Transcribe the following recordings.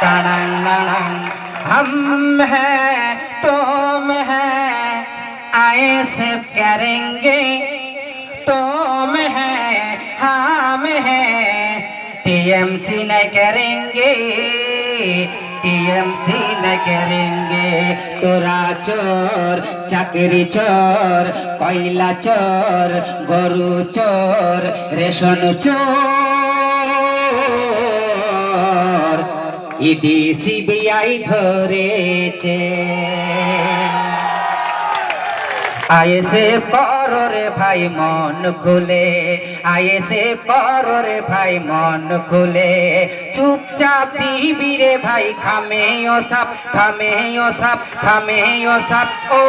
টানাং টানাং हम हैं तुम हैं आए से करेंगे तुम हैं हम हैं टीएमसी न करेंगे टीएमसी न करेंगे তোরা চোর চাকরি চোর কয়লা চোর গরু চোর রেশন চোর ইডি সিবিআই ধরেছে। পররে ভাই মন খুলে আয়েসে পররে ভাই মন খুলে চুপচাপ দিবি রে ভাই খামে ও সাপ খামে ও সাপ খামে ও সাপ ও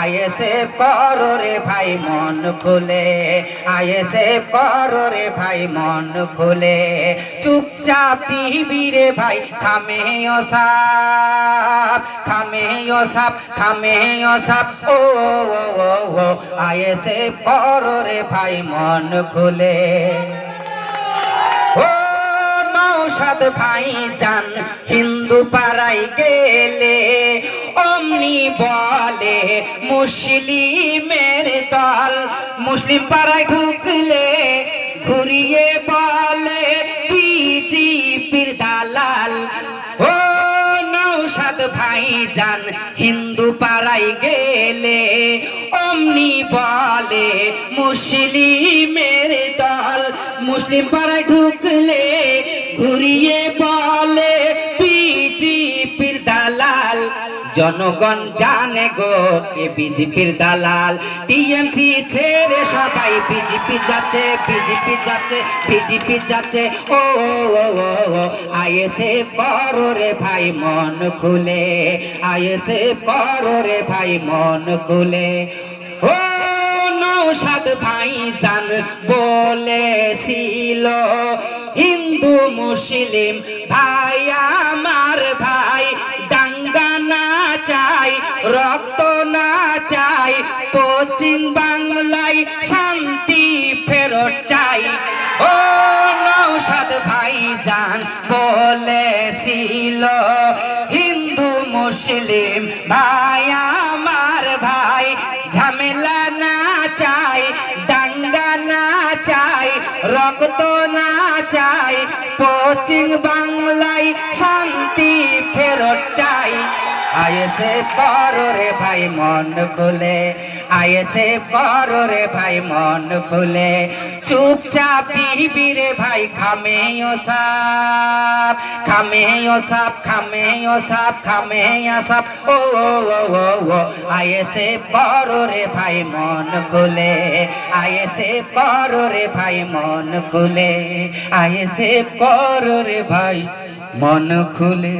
আয়েসে পররে ভাই মন খুলে আয়েসে পররে ভাই মন খুলে চুপচাপ দিবি রে ভাই খামে ও সাপ খামে ও সাপ খামে ও সাপ ও আয়েসে পররে ভাই, মন খুলে। ও নৌসাদ ভাই যান হিন্দু পাড়াই গেলে, অমনি বলে, মুসলিমের দল, মুসলিম পাড়ায় ঢুকলে, ঘুরিয়ে নৌসাদ ভাই যান হিন্দু পাড়াই গেলে অমনি বলে, মুসলিমের দল। মুসলিম পাড়ায় ঢুকলে ঘুরিয়ে বলে, বিজেপির দালাল। জনগণ জানে গো কে বিজেপির দালাল। টিএমসি ছেড়ে সবাই বিজেপি যাচ্ছে বিজেপি যাচ্ছে বিজেপি যাচ্ছে। ও ও ও। আইএসএ করো রে ভাই, মন খুলে। আইএসএ করো রে ভাই, মন খুলে। ও নৌসাদ ভাই জান বলেছিল, হিন্দু মুসলিম ভাই, আমার ভাই ডাঙ্গা না চাই, রক্ত না চাই, পশ্চিম বাংলায় শান্তি রক্ত না চাই পশ্চিম বাংলায় শান্তি ফেরত চাই। আয়েসে পরো রে ভাই, মন খুলে। আয়েসে পরো রে ভাই, মন খুলে। চুপচাপ পিবি রে ভাই খামে ও সাপ খামে ও সাপ খামে ও সাপ খামে সাপ। ও ও ও ও ও আয়েসে পরো রে ভাই, মন খুলে। আয়েসে পরো রে ভাই, মন খুলে। আয়েসে পরো রে ভাই, মন খুলে।